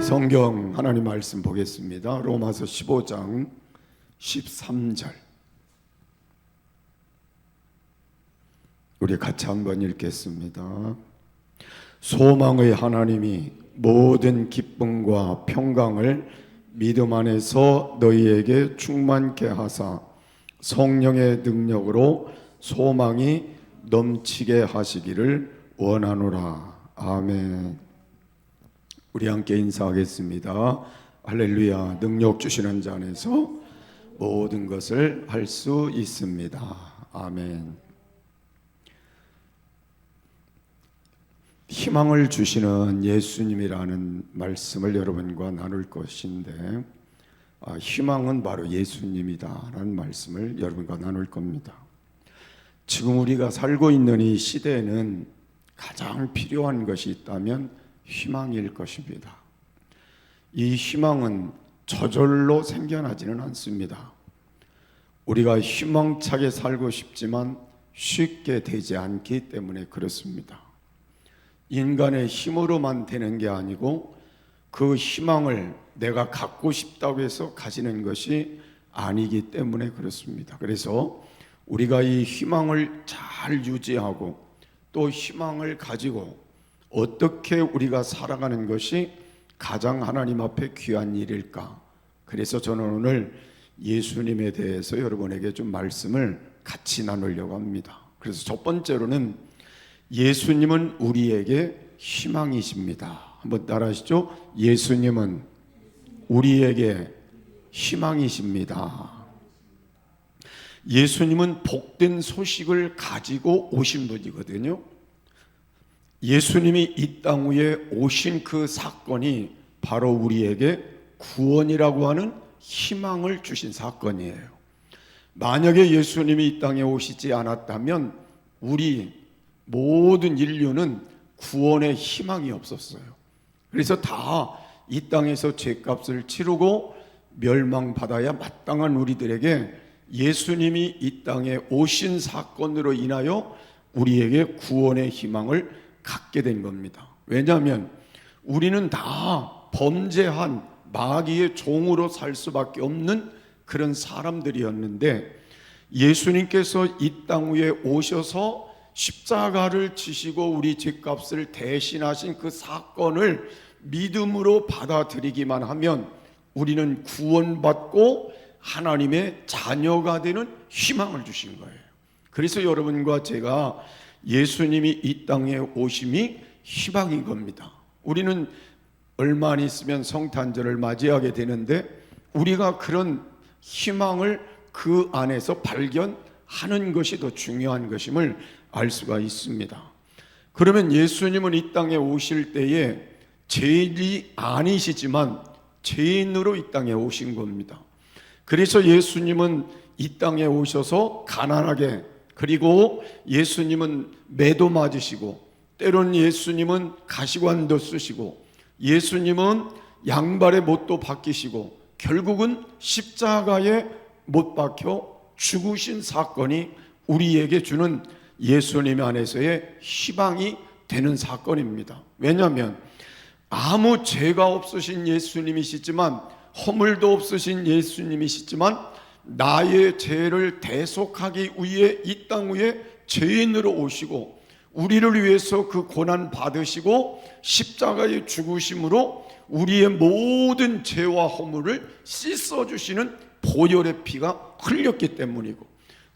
네, 성경 하나님 말씀 보겠습니다. 로마서 15장 13절. 우리 같이 한번 읽겠습니다. 소망의 하나님이 모든 기쁨과 평강을 믿음 안에서 너희에게 충만케 하사 성령의 능력으로 소망이 넘치게 하시기를 원하노라. 아멘. 우리 함께 인사하겠습니다. 할렐루야. 능력 주시는 자 안에서 모든 것을 할 수 있습니다. 아멘. 희망을 주시는 예수님이라는 말씀을 여러분과 나눌 것인데 아, 희망은 바로 예수님이다라는 말씀을 여러분과 나눌 겁니다. 지금 우리가 살고 있는 이 시대에는 가장 필요한 것이 있다면 희망일 것입니다. 이 희망은 저절로 생겨나지는 않습니다. 우리가 희망차게 살고 싶지만 쉽게 되지 않기 때문에 그렇습니다. 인간의 힘으로만 되는 게 아니고 그 희망을 내가 갖고 싶다고 해서 가지는 것이 아니기 때문에 그렇습니다. 그래서 우리가 이 희망을 잘 유지하고 또 희망을 가지고 어떻게 우리가 살아가는 것이 가장 하나님 앞에 귀한 일일까? 그래서 저는 오늘 예수님에 대해서 여러분에게 좀 말씀을 같이 나누려고 합니다. 그래서 첫 번째로는 예수님은 우리에게 희망이십니다. 한번 따라하시죠. 예수님은 우리에게 희망이십니다. 예수님은 복된 소식을 가지고 오신 분이거든요. 예수님이 이 땅 위에 오신 그 사건이 바로 우리에게 구원이라고 하는 희망을 주신 사건이에요. 만약에 예수님이 이 땅에 오시지 않았다면 우리 모든 인류는 구원의 희망이 없었어요. 그래서 다 이 땅에서 죄값을 치르고 멸망받아야 마땅한 우리들에게 예수님이 이 땅에 오신 사건으로 인하여 우리에게 구원의 희망을 갖게 된 겁니다. 왜냐하면 우리는 다 범죄한 마귀의 종으로 살 수밖에 없는 그런 사람들이었는데 예수님께서 이 땅 위에 오셔서 십자가를 지시고 우리 죄값을 대신하신 그 사건을 믿음으로 받아들이기만 하면 우리는 구원받고 하나님의 자녀가 되는 희망을 주신 거예요. 그래서 여러분과 제가 예수님이 이 땅에 오심이 희망인 겁니다. 우리는 얼마 안 있으면 성탄절을 맞이하게 되는데 우리가 그런 희망을 그 안에서 발견하는 것이 더 중요한 것임을 알 수가 있습니다. 그러면 예수님은 이 땅에 오실 때에 죄인이 아니시지만 죄인으로 이 땅에 오신 겁니다. 그래서 예수님은 이 땅에 오셔서 가난하게 그리고 예수님은 매도 맞으시고 때론 예수님은 가시관도 쓰시고 예수님은 양발의 못도 박히시고 결국은 십자가에 못 박혀 죽으신 사건이 우리에게 주는 예수님 안에서의 희망이 되는 사건입니다. 왜냐하면 아무 죄가 없으신 예수님이시지만 허물도 없으신 예수님이시지만 나의 죄를 대속하기 위해 이 땅 위에 죄인으로 오시고 우리를 위해서 그 고난 받으시고 십자가에 죽으심으로 우리의 모든 죄와 허물을 씻어 주시는 보혈의 피가 흘렸기 때문이고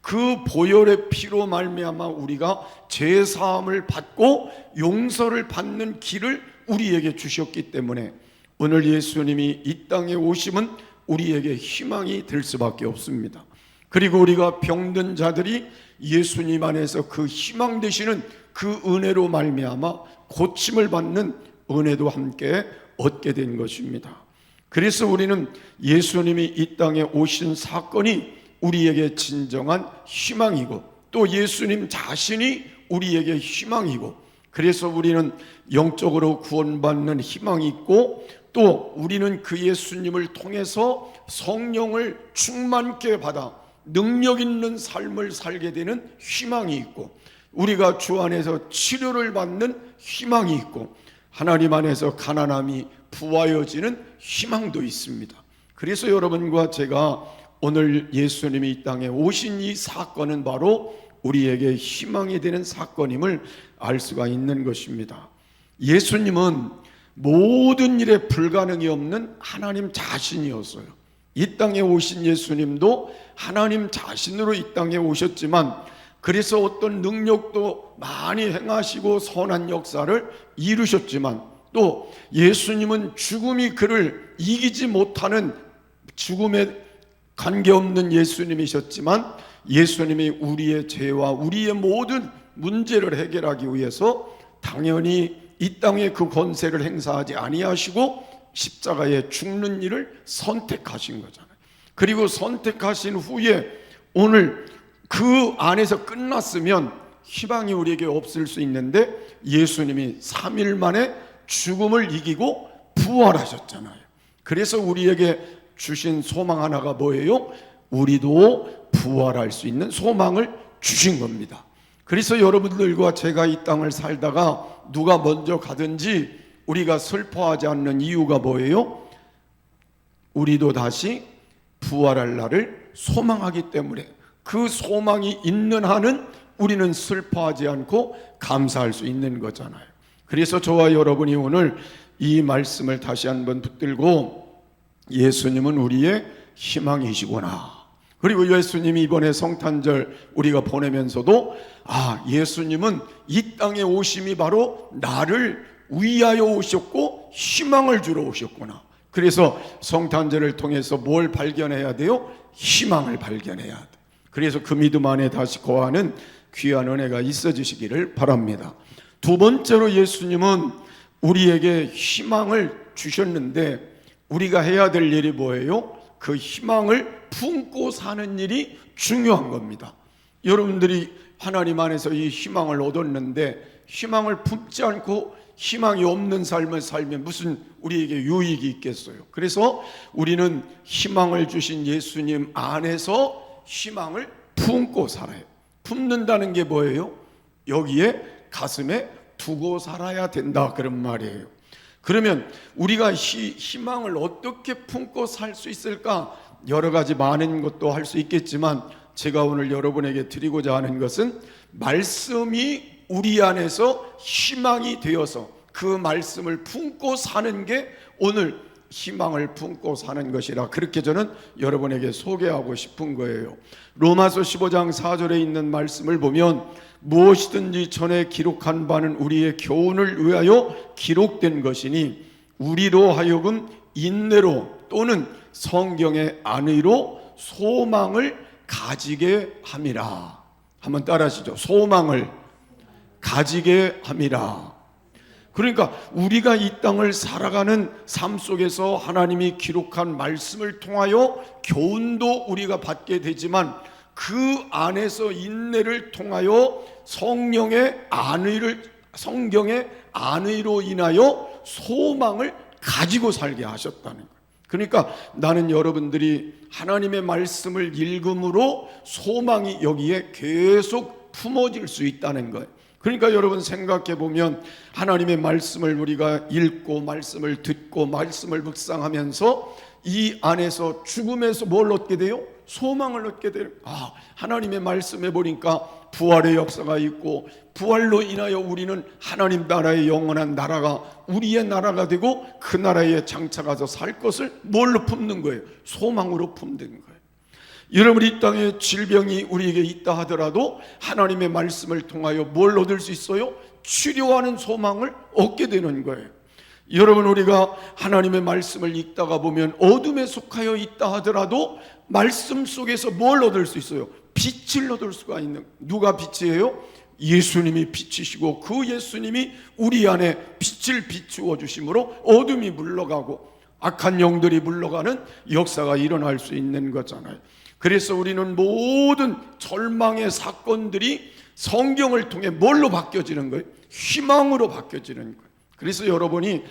그 보혈의 피로 말미암아 우리가 죄 사함을 받고 용서를 받는 길을 우리에게 주셨기 때문에 오늘 예수님이 이 땅에 오심은 우리에게 희망이 될 수밖에 없습니다. 그리고 우리가 병든 자들이 예수님 안에서 그 희망 되시는 그 은혜로 말미암아 고침을 받는 은혜도 함께 얻게 된 것입니다. 그래서 우리는 예수님이 이 땅에 오신 사건이 우리에게 진정한 희망이고 또 예수님 자신이 우리에게 희망이고 그래서 우리는 영적으로 구원받는 희망이 있고 또 우리는 그 예수님을 통해서 성령을 충만케 받아 능력 있는 삶을 살게 되는 희망이 있고 우리가 주 안에서 치료를 받는 희망이 있고 하나님 안에서 가난함이 부하여지는 희망도 있습니다. 그래서 여러분과 제가 오늘 예수님이 이 땅에 오신 이 사건은 바로 우리에게 희망이 되는 사건임을 알 수가 있는 것입니다. 예수님은 모든 일에 불가능이 없는 하나님 자신이었어요. 이 땅에 오신 예수님도 하나님 자신으로 이 땅에 오셨지만 그래서 어떤 능력도 많이 행하시고 선한 역사를 이루셨지만 또 예수님은 죽음이 그를 이기지 못하는 죽음에 관계없는 예수님이셨지만 예수님이 우리의 죄와 우리의 모든 문제를 해결하기 위해서 당연히 이 땅에 그 권세를 행사하지 아니하시고 십자가에 죽는 일을 선택하신 거잖아요. 그리고 선택하신 후에 오늘 그 안에서 끝났으면 희망이 우리에게 없을 수 있는데 예수님이 3일 만에 죽음을 이기고 부활하셨잖아요. 그래서 우리에게 주신 소망 하나가 뭐예요? 우리도 부활할 수 있는 소망을 주신 겁니다. 그래서 여러분들과 제가 이 땅을 살다가 누가 먼저 가든지 우리가 슬퍼하지 않는 이유가 뭐예요? 우리도 다시 부활할 날을 소망하기 때문에 그 소망이 있는 한은 우리는 슬퍼하지 않고 감사할 수 있는 거잖아요. 그래서 저와 여러분이 오늘 이 말씀을 다시 한번 붙들고 예수님은 우리의 희망이시구나. 그리고 예수님이 이번에 성탄절 우리가 보내면서도 아, 예수님은 이 땅에 오심이 바로 나를 위하여 오셨고 희망을 주러 오셨구나. 그래서 성탄절을 통해서 뭘 발견해야 돼요? 희망을 발견해야 돼. 그래서 그 믿음 안에 다시 거하는 귀한 은혜가 있어지시기를 바랍니다. 두 번째로 예수님은 우리에게 희망을 주셨는데 우리가 해야 될 일이 뭐예요? 그 희망을 품고 사는 일이 중요한 겁니다. 여러분들이 하나님 안에서 이 희망을 얻었는데 희망을 품지 않고 희망이 없는 삶을 살면 무슨 우리에게 유익이 있겠어요. 그래서 우리는 희망을 주신 예수님 안에서 희망을 품고 살아요. 품는다는 게 뭐예요? 여기에 가슴에 두고 살아야 된다 그런 말이에요. 그러면 우리가 희, 희망을 어떻게 품고 살 수 있을까? 여러 가지 많은 것도 할 수 있겠지만 제가 오늘 여러분에게 드리고자 하는 것은 말씀이 우리 안에서 희망이 되어서 그 말씀을 품고 사는 게 오늘 희망을 품고 사는 것이라 그렇게 저는 여러분에게 소개하고 싶은 거예요. 로마서 15장 4절에 있는 말씀을 보면 무엇이든지 전에 기록한 바는 우리의 교훈을 위하여 기록된 것이니 우리로 하여금 인내로 또는 성경의 안의로 소망을 가지게 함이라. 한번 따라하시죠. 소망을 가지게 함이라. 그러니까 우리가 이 땅을 살아가는 삶 속에서 하나님이 기록한 말씀을 통하여 교훈도 우리가 받게 되지만 그 안에서 인내를 통하여 성령의 안의를 성경의 안의로 인하여 소망을 가지고 살게 하셨다는 거예요. 그러니까 나는 여러분들이 하나님의 말씀을 읽음으로 소망이 여기에 계속 품어질 수 있다는 거예요. 그러니까 여러분 생각해 보면 하나님의 말씀을 우리가 읽고 말씀을 듣고 말씀을 묵상하면서 이 안에서 죽음에서 뭘 얻게 돼요? 소망을 얻게 돼요. 아, 하나님의 말씀에 보니까 부활의 역사가 있고 부활로 인하여 우리는 하나님 나라의 영원한 나라가 우리의 나라가 되고 그 나라에 장차가서 살 것을 뭘로 품는 거예요? 소망으로 품는 거예요. 여러분 이 땅에 질병이 우리에게 있다 하더라도 하나님의 말씀을 통하여 뭘 얻을 수 있어요? 치료하는 소망을 얻게 되는 거예요. 여러분 우리가 하나님의 말씀을 읽다가 보면 어둠에 속하여 있다 하더라도 말씀 속에서 뭘 얻을 수 있어요? 빛을 얻을 수가 있는 누가 빛이에요? 예수님이 빛이시고 그 예수님이 우리 안에 빛을 비추어 주심으로 어둠이 물러가고 악한 영들이 물러가는 역사가 일어날 수 있는 거잖아요. 그래서 우리는 모든 절망의 사건들이 성경을 통해 뭘로 바뀌어지는 거예요? 희망으로 바뀌어지는 거예요. 그래서 여러분이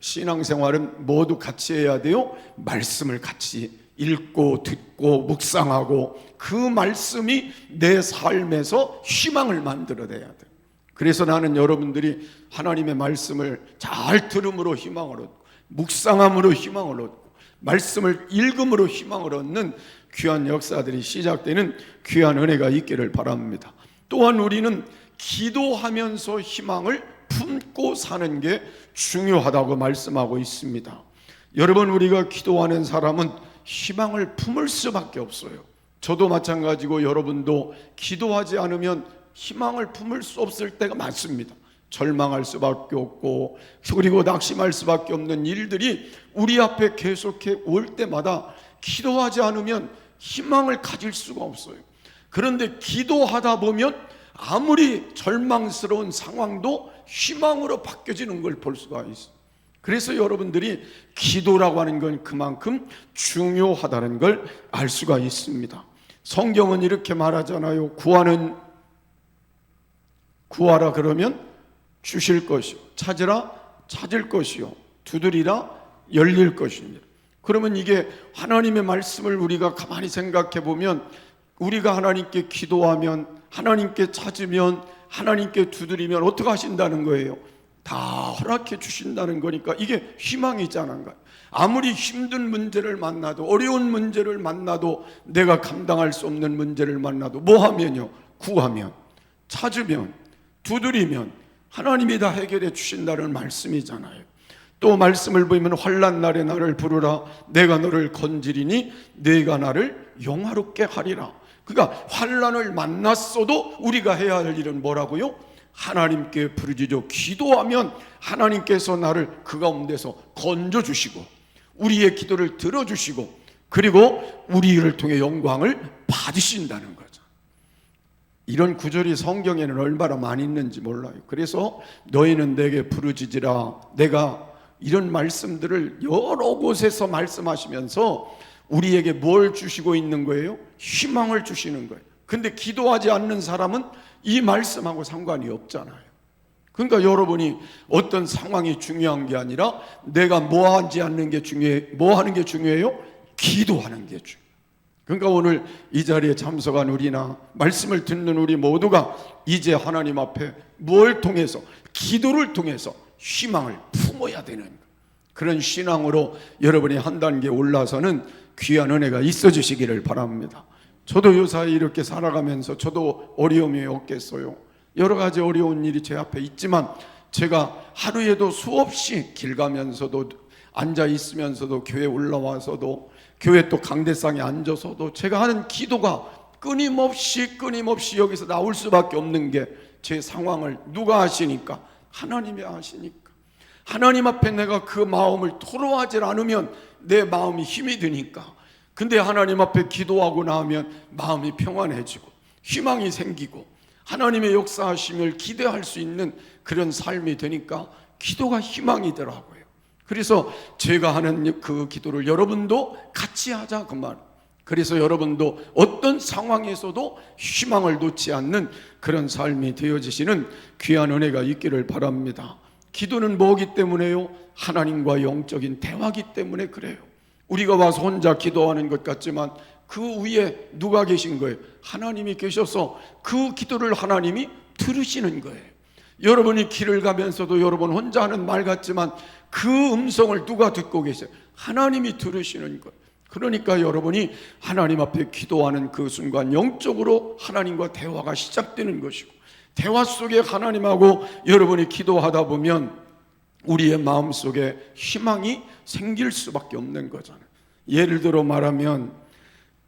신앙생활은 모두 같이 해야 돼요. 말씀을 같이 읽고 듣고 묵상하고 그 말씀이 내 삶에서 희망을 만들어내야 돼. 그래서 나는 여러분들이 하나님의 말씀을 잘 들음으로 희망을 얻고 묵상함으로 희망을 얻고 말씀을 읽음으로 희망을 얻는 귀한 역사들이 시작되는 귀한 은혜가 있기를 바랍니다. 또한 우리는 기도하면서 희망을 품고 사는 게 중요하다고 말씀하고 있습니다. 여러분 우리가 기도하는 사람은 희망을 품을 수밖에 없어요. 저도 마찬가지고 여러분도 기도하지 않으면 희망을 품을 수 없을 때가 많습니다. 절망할 수밖에 없고 그리고 낙심할 수밖에 없는 일들이 우리 앞에 계속해 올 때마다 기도하지 않으면 희망을 가질 수가 없어요. 그런데 기도하다 보면 아무리 절망스러운 상황도 희망으로 바뀌어지는 걸 볼 수가 있어요. 그래서 여러분들이 기도라고 하는 건 그만큼 중요하다는 걸 알 수가 있습니다. 성경은 이렇게 말하잖아요. 구하는 구하라 그러면 주실 것이요. 찾으라 찾을 것이요. 두드리라 열릴 것입니다. 그러면 이게 하나님의 말씀을 우리가 가만히 생각해 보면 우리가 하나님께 기도하면 하나님께 찾으면 하나님께 두드리면 어떻게 하신다는 거예요? 다 허락해 주신다는 거니까 이게 희망이잖아요. 아무리 힘든 문제를 만나도 어려운 문제를 만나도 내가 감당할 수 없는 문제를 만나도 뭐 하면요? 구하면 찾으면 두드리면 하나님이 다 해결해 주신다는 말씀이잖아요. 또 말씀을 보면 환란 날에 나를 부르라 내가 너를 건지리니 내가 나를 영화롭게 하리라. 그러니까 환란을 만났어도 우리가 해야 할 일은 뭐라고요? 하나님께 부르짖어 기도하면 하나님께서 나를 그 가운데서 건져 주시고 우리의 기도를 들어 주시고 그리고 우리를 통해 영광을 받으신다는 거죠. 이런 구절이 성경에는 얼마나 많이 있는지 몰라요. 그래서 너희는 내게 부르짖으라. 내가 이런 말씀들을 여러 곳에서 말씀하시면서 우리에게 뭘 주시고 있는 거예요? 희망을 주시는 거예요. 근데 기도하지 않는 사람은 이 말씀하고 상관이 없잖아요. 그러니까 여러분이 어떤 상황이 중요한 게 아니라 내가 뭐 하지 않는 게 중요해, 뭐 하는 게 중요해요? 기도하는 게 중요해요. 그러니까 오늘 이 자리에 참석한 우리나 말씀을 듣는 우리 모두가 이제 하나님 앞에 뭘 통해서 기도를 통해서 희망을 품어야 되는. 그런 신앙으로 여러분이 한 단계 올라서는 귀한 은혜가 있어 주시기를 바랍니다. 저도 요사이 이렇게 살아가면서 저도 어려움이 없겠어요. 여러 가지 어려운 일이 제 앞에 있지만 제가 하루에도 수없이 길 가면서도 앉아 있으면서도 교회 올라와서도 교회 또 강대상에 앉아서도 제가 하는 기도가 끊임없이 끊임없이 여기서 나올 수밖에 없는 게 제 상황을 누가 아시니까 하나님이 아시니까 하나님 앞에 내가 그 마음을 토로하지 않으면 내 마음이 힘이 드니까 근데 하나님 앞에 기도하고 나면 마음이 평안해지고 희망이 생기고 하나님의 역사하심을 기대할 수 있는 그런 삶이 되니까 기도가 희망이더라고요. 그래서 제가 하는 그 기도를 여러분도 같이 하자 그 말. 그래서 여러분도 어떤 상황에서도 희망을 놓지 않는 그런 삶이 되어지시는 귀한 은혜가 있기를 바랍니다. 기도는 뭐기 때문에요? 하나님과 영적인 대화기 때문에 그래요. 우리가 와서 혼자 기도하는 것 같지만 그 위에 누가 계신 거예요? 하나님이 계셔서 그 기도를 하나님이 들으시는 거예요. 여러분이 길을 가면서도 여러분 혼자 하는 말 같지만 그 음성을 누가 듣고 계세요? 하나님이 들으시는 거예요. 그러니까 여러분이 하나님 앞에 기도하는 그 순간 영적으로 하나님과 대화가 시작되는 것이고 대화 속에 하나님하고 여러분이 기도하다 보면 우리의 마음 속에 희망이 생길 수밖에 없는 거잖아요. 예를 들어 말하면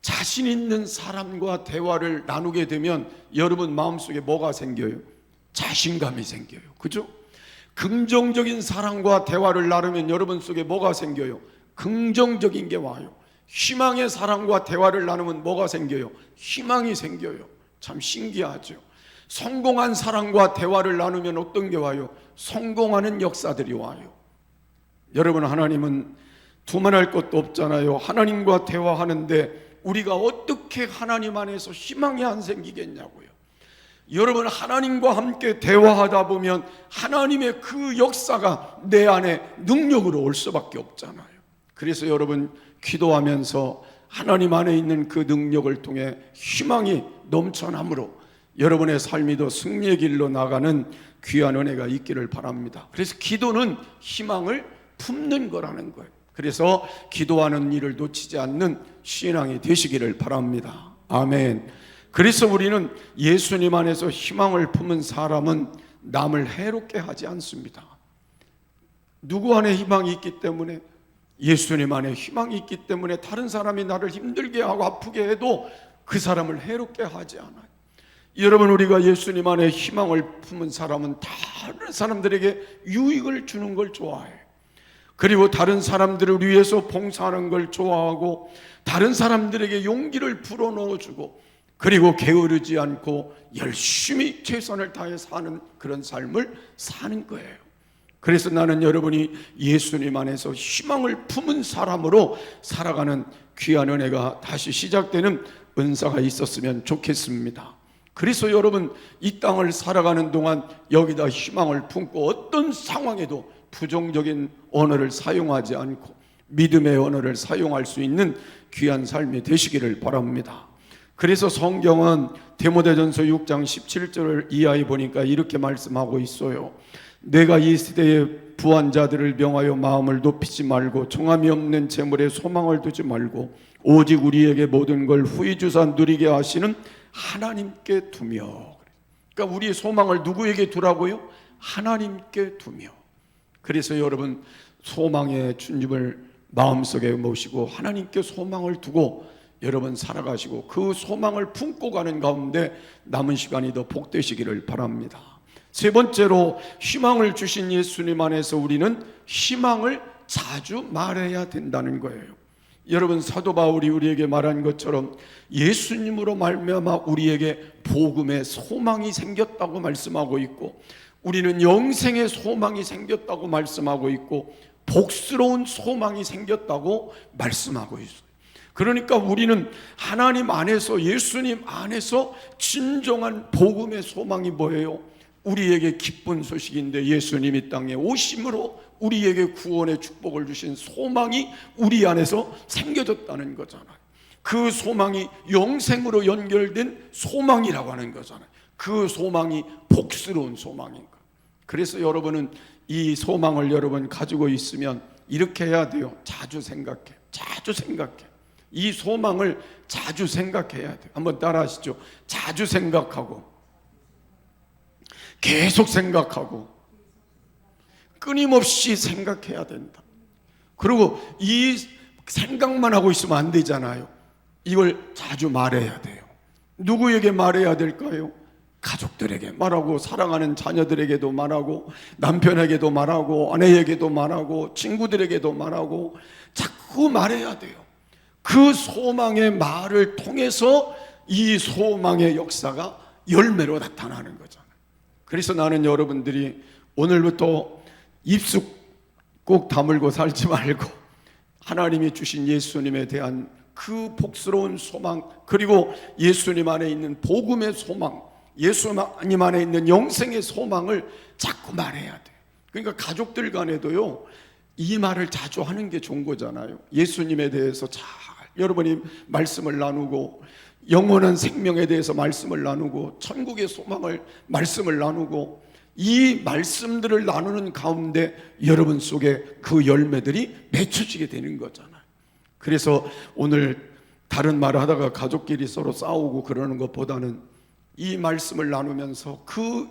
자신 있는 사람과 대화를 나누게 되면 여러분 마음 속에 뭐가 생겨요? 자신감이 생겨요. 그죠? 긍정적인 사람과 대화를 나누면 여러분 속에 뭐가 생겨요? 긍정적인 게 와요. 희망의 사람과 대화를 나누면 뭐가 생겨요? 희망이 생겨요. 참 신기하죠. 성공한 사람과 대화를 나누면 어떤 게 와요? 성공하는 역사들이 와요. 여러분 하나님은 두말할 것도 없잖아요. 하나님과 대화하는데 우리가 어떻게 하나님 안에서 희망이 안 생기겠냐고요. 여러분 하나님과 함께 대화하다 보면 하나님의 그 역사가 내 안에 능력으로 올 수밖에 없잖아요. 그래서 여러분 기도하면서 하나님 안에 있는 그 능력을 통해 희망이 넘쳐남으로 여러분의 삶이 더 승리의 길로 나가는 귀한 은혜가 있기를 바랍니다. 그래서 기도는 희망을 품는 거라는 거예요. 그래서 기도하는 일을 놓치지 않는 신앙이 되시기를 바랍니다. 아멘. 그래서 우리는 예수님 안에서 희망을 품은 사람은 남을 해롭게 하지 않습니다. 누구 안에 희망이 있기 때문에 예수님 안에 희망이 있기 때문에 다른 사람이 나를 힘들게 하고 아프게 해도 그 사람을 해롭게 하지 않아요. 여러분 우리가 예수님 안에 희망을 품은 사람은 다른 사람들에게 유익을 주는 걸 좋아해요. 그리고 다른 사람들을 위해서 봉사하는 걸 좋아하고 다른 사람들에게 용기를 불어넣어 주고 그리고 게으르지 않고 열심히 최선을 다해 사는 그런 삶을 사는 거예요. 그래서 나는 여러분이 예수님 안에서 희망을 품은 사람으로 살아가는 귀한 은혜가 다시 시작되는 은사가 있었으면 좋겠습니다. 그래서 여러분 이 땅을 살아가는 동안 여기다 희망을 품고 어떤 상황에도 부정적인 언어를 사용하지 않고 믿음의 언어를 사용할 수 있는 귀한 삶이 되시기를 바랍니다. 그래서 성경은 데모데전서 6장 17절을 이하에 보니까 이렇게 말씀하고 있어요. 내가 이 시대의 부한 자들을 명하여 마음을 높이지 말고 정함이 없는 재물에 소망을 두지 말고 오직 우리에게 모든 걸 후히 주사 누리게 하시는 하나님께 두며 그러니까 우리의 소망을 누구에게 두라고요? 하나님께 두며 그래서 여러분 소망의 주님을 마음속에 모시고 하나님께 소망을 두고 여러분 살아가시고 그 소망을 품고 가는 가운데 남은 시간이 더 복되시기를 바랍니다. 세 번째로 희망을 주신 예수님 안에서 우리는 희망을 자주 말해야 된다는 거예요. 여러분 사도 바울이 우리에게 말한 것처럼 예수님으로 말미암아 우리에게 복음의 소망이 생겼다고 말씀하고 있고 우리는 영생의 소망이 생겼다고 말씀하고 있고 복스러운 소망이 생겼다고 말씀하고 있어요. 그러니까 우리는 하나님 안에서 예수님 안에서 진정한 복음의 소망이 뭐예요? 우리에게 기쁜 소식인데 예수님이 땅에 오심으로 우리에게 구원의 축복을 주신 소망이 우리 안에서 생겨졌다는 거잖아요. 그 소망이 영생으로 연결된 소망이라고 하는 거잖아요. 그 소망이 복스러운 소망인 거. 그래서 여러분은 이 소망을 여러분 가지고 있으면 이렇게 해야 돼요. 자주 생각해. 자주 생각해. 이 소망을 자주 생각해야 돼요. 한번 따라 하시죠. 자주 생각하고 계속 생각하고 끊임없이 생각해야 된다. 그리고 이 생각만 하고 있으면 안 되잖아요. 이걸 자주 말해야 돼요. 누구에게 말해야 될까요? 가족들에게 말하고 사랑하는 자녀들에게도 말하고 남편에게도 말하고 아내에게도 말하고 친구들에게도 말하고 자꾸 말해야 돼요. 그 소망의 말을 통해서 이 소망의 역사가 열매로 나타나는 거잖아요. 그래서 나는 여러분들이 오늘부터 입숙 꼭 다물고 살지 말고 하나님이 주신 예수님에 대한 그 복스러운 소망 그리고 예수님 안에 있는 복음의 소망 예수님 안에 있는 영생의 소망을 자꾸 말해야 돼. 그러니까 가족들 간에도요 이 말을 자주 하는 게 좋은 거잖아요. 예수님에 대해서 잘 여러분이 말씀을 나누고 영원한 생명에 대해서 말씀을 나누고 천국의 소망을 말씀을 나누고 이 말씀들을 나누는 가운데 여러분 속에 그 열매들이 맺혀지게 되는 거잖아요. 그래서 오늘 다른 말을 하다가 가족끼리 서로 싸우고 그러는 것보다는 이 말씀을 나누면서 그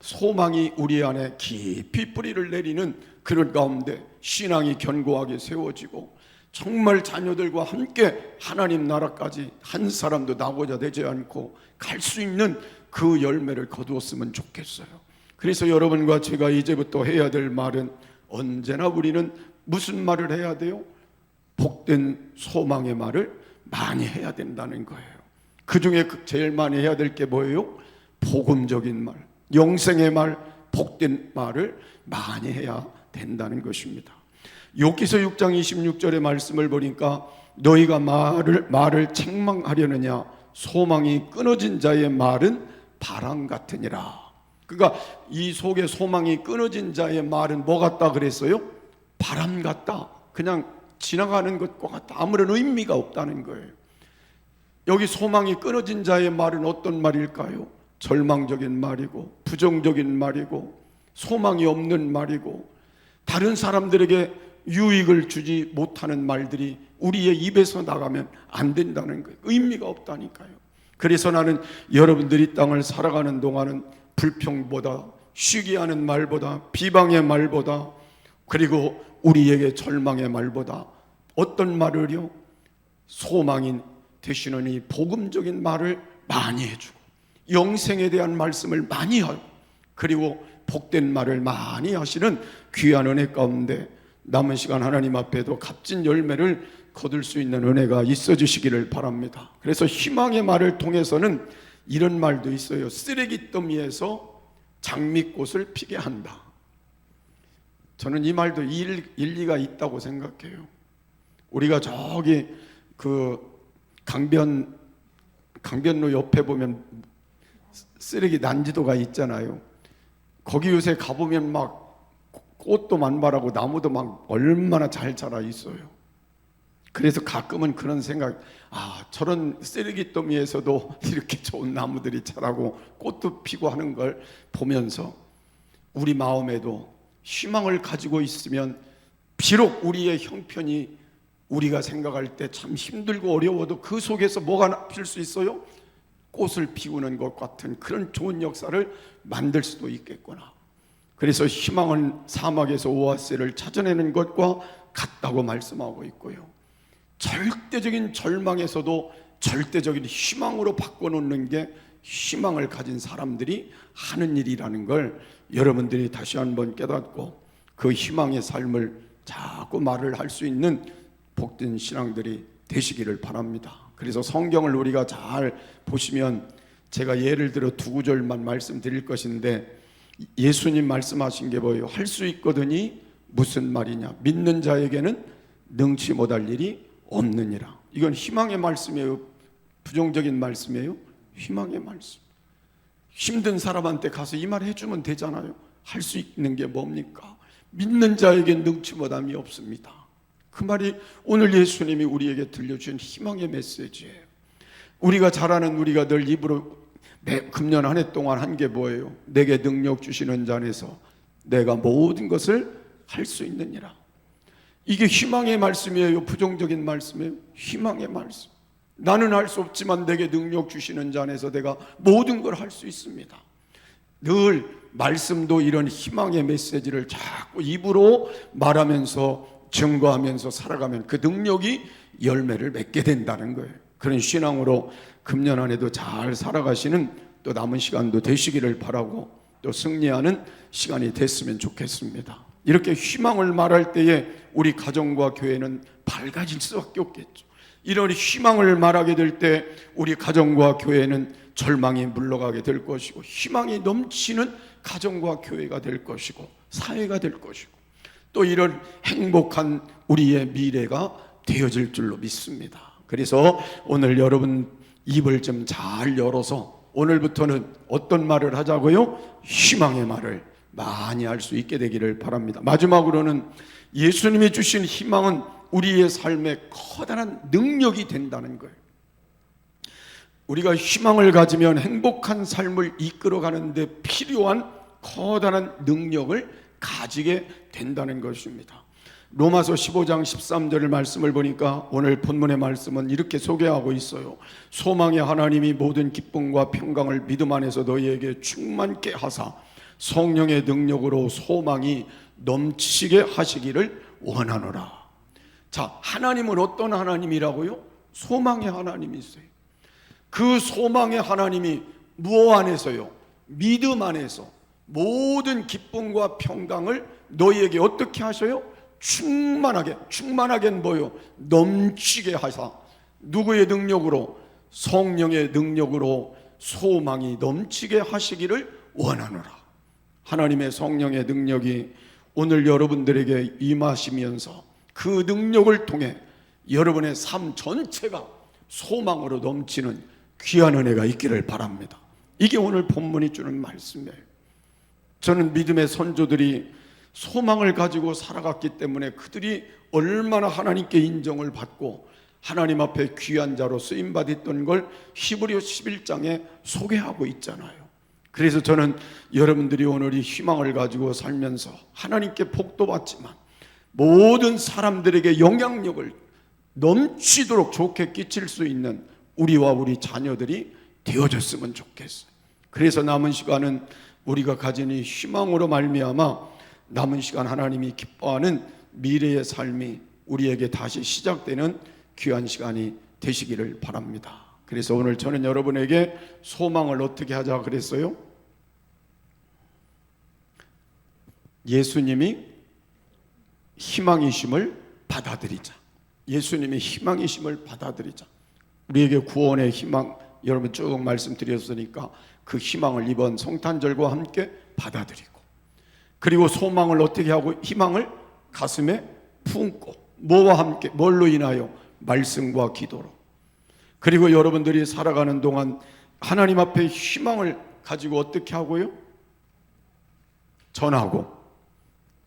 소망이 우리 안에 깊이 뿌리를 내리는 그런 가운데 신앙이 견고하게 세워지고 정말 자녀들과 함께 하나님 나라까지 한 사람도 나고자 되지 않고 갈 수 있는 그 열매를 거두었으면 좋겠어요. 그래서 여러분과 제가 이제부터 해야 될 말은 언제나 우리는 무슨 말을 해야 돼요? 복된 소망의 말을 많이 해야 된다는 거예요. 그 중에 제일 많이 해야 될 게 뭐예요? 복음적인 말, 영생의 말, 복된 말을 많이 해야 된다는 것입니다. 욥기서 6장 26절의 말씀을 보니까 너희가 말을 말을 책망하려느냐 소망이 끊어진 자의 말은 바람 같으니라. 그러니까 이 속에 소망이 끊어진 자의 말은 뭐 같다 그랬어요? 바람 같다. 그냥 지나가는 것과 같다. 아무런 의미가 없다는 거예요. 여기 소망이 끊어진 자의 말은 어떤 말일까요? 절망적인 말이고 부정적인 말이고 소망이 없는 말이고 다른 사람들에게 유익을 주지 못하는 말들이 우리의 입에서 나가면 안 된다는 거예요. 의미가 없다니까요. 그래서 나는 여러분들이 땅을 살아가는 동안은 불평보다 쉬게 하는 말보다 비방의 말보다 그리고 우리에게 절망의 말보다 어떤 말을요? 소망인 되시는 이 복음적인 말을 많이 해주고 영생에 대한 말씀을 많이 하고 그리고 복된 말을 많이 하시는 귀한 은혜 가운데 남은 시간 하나님 앞에도 값진 열매를 거둘 수 있는 은혜가 있어 주시기를 바랍니다. 그래서 희망의 말을 통해서는 이런 말도 있어요. 쓰레기 더미에서 장미꽃을 피게 한다. 저는 이 말도 일, 일리가 있다고 생각해요. 우리가 저기 그 강변 강변로 옆에 보면 쓰레기 난지도가 있잖아요. 거기 요새 가보면 막 꽃도 만발하고 나무도 막 얼마나 잘 자라 있어요. 그래서 가끔은 그런 생각, 아, 저런 쓰레기 더미에서도 이렇게 좋은 나무들이 자라고 꽃도 피고 하는 걸 보면서 우리 마음에도 희망을 가지고 있으면 비록 우리의 형편이 우리가 생각할 때 참 힘들고 어려워도 그 속에서 뭐가 필 수 있어요? 꽃을 피우는 것 같은 그런 좋은 역사를 만들 수도 있겠구나. 그래서 희망은 사막에서 오아시스를 찾아내는 것과 같다고 말씀하고 있고요. 절대적인 절망에서도 절대적인 희망으로 바꿔놓는 게 희망을 가진 사람들이 하는 일이라는 걸 여러분들이 다시 한번 깨닫고 그 희망의 삶을 자꾸 말을 할 수 있는 복된 신앙들이 되시기를 바랍니다. 그래서 성경을 우리가 잘 보시면 제가 예를 들어 두 구절만 말씀드릴 것인데 예수님 말씀하신 게 뭐예요? 할 수 있거든이 무슨 말이냐? 믿는 자에게는 능치 못할 일이 없느니라. 이건 희망의 말씀이에요. 부정적인 말씀이에요. 희망의 말씀. 힘든 사람한테 가서 이 말 해주면 되잖아요. 할 수 있는 게 뭡니까? 믿는 자에게 능치 못함이 없습니다. 그 말이 오늘 예수님이 우리에게 들려주신 희망의 메시지예요. 우리가 잘 아는 우리가 늘 입으로 매 금년 한 해 동안 한 게 뭐예요? 내게 능력 주시는 자 안에서 내가 모든 것을 할 수 있느니라. 이게 희망의 말씀이에요. 부정적인 말씀이에요. 희망의 말씀. 나는 할 수 없지만 내게 능력 주시는 자 안에서 내가 모든 걸 할 수 있습니다. 늘 말씀도 이런 희망의 메시지를 자꾸 입으로 말하면서 증거하면서 살아가면 그 능력이 열매를 맺게 된다는 거예요. 그런 신앙으로 금년 안에도 잘 살아가시는 또 남은 시간도 되시기를 바라고 또 승리하는 시간이 됐으면 좋겠습니다. 이렇게 희망을 말할 때에 우리 가정과 교회는 밝아질 수밖에 없겠죠. 이런 희망을 말하게 될 때 우리 가정과 교회는 절망이 물러가게 될 것이고 희망이 넘치는 가정과 교회가 될 것이고 사회가 될 것이고 또 이런 행복한 우리의 미래가 되어질 줄로 믿습니다. 그래서 오늘 여러분 입을 좀 잘 열어서 오늘부터는 어떤 말을 하자고요? 희망의 말을 많이 할수 있게 되기를 바랍니다. 마지막으로는 예수님이 주신 희망은 우리의 삶에 커다란 능력이 된다는 거예요. 우리가 희망을 가지면 행복한 삶을 이끌어 가는데 필요한 커다란 능력을 가지게 된다는 것입니다. 로마서 15장 13절의 말씀을 보니까 오늘 본문의 말씀은 이렇게 소개하고 있어요. 소망의 하나님이 모든 기쁨과 평강을 믿음 안에서 너희에게 충만케 하사 성령의 능력으로 소망이 넘치게 하시기를 원하노라. 자, 하나님은 어떤 하나님이라고요? 소망의 하나님이세요. 그 소망의 하나님이 무엇 안에서요? 믿음 안에서 모든 기쁨과 평강을 너희에게 어떻게 하셔요? 충만하게, 충만하게 뭐요? 넘치게 하사 누구의 능력으로? 성령의 능력으로 소망이 넘치게 하시기를 원하노라. 하나님의 성령의 능력이 오늘 여러분들에게 임하시면서 그 능력을 통해 여러분의 삶 전체가 소망으로 넘치는 귀한 은혜가 있기를 바랍니다. 이게 오늘 본문이 주는 말씀이에요. 저는 믿음의 선조들이 소망을 가지고 살아갔기 때문에 그들이 얼마나 하나님께 인정을 받고 하나님 앞에 귀한 자로 쓰임 받았던 걸 히브리서 11장에 소개하고 있잖아요. 그래서 저는 여러분들이 오늘 이 희망을 가지고 살면서 하나님께 복도 받지만 모든 사람들에게 영향력을 넘치도록 좋게 끼칠 수 있는 우리와 우리 자녀들이 되어졌으면 좋겠어요. 그래서 남은 시간은 우리가 가진 이 희망으로 말미암아 남은 시간 하나님이 기뻐하는 미래의 삶이 우리에게 다시 시작되는 귀한 시간이 되시기를 바랍니다. 그래서 오늘 저는 여러분에게 소망을 어떻게 하자 그랬어요? 예수님이 희망이심을 받아들이자. 예수님이 희망이심을 받아들이자. 우리에게 구원의 희망 여러분 쭉 말씀드렸으니까 그 희망을 이번 성탄절과 함께 받아들이고 그리고 소망을 어떻게 하고 희망을 가슴에 품고 뭐와 함께 뭘로 인하여 말씀과 기도로 그리고 여러분들이 살아가는 동안 하나님 앞에 희망을 가지고 어떻게 하고요? 전하고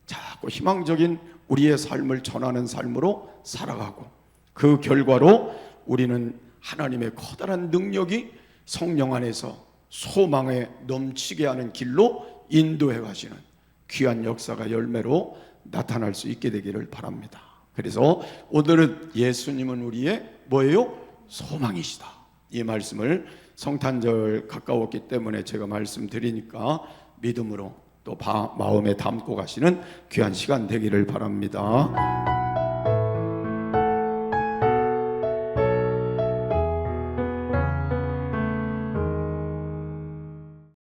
자꾸 희망적인 우리의 삶을 전하는 삶으로 살아가고 그 결과로 우리는 하나님의 커다란 능력이 성령 안에서 소망에 넘치게 하는 길로 인도해 가시는 귀한 역사가 열매로 나타날 수 있게 되기를 바랍니다. 그래서 오늘은 예수님은 우리의 뭐예요? 소망이시다. 이 말씀을 성탄절 가까웠기 때문에 제가 말씀드리니까 믿음으로 또 바- 마음에 담고 가시는 귀한 시간 되기를 바랍니다.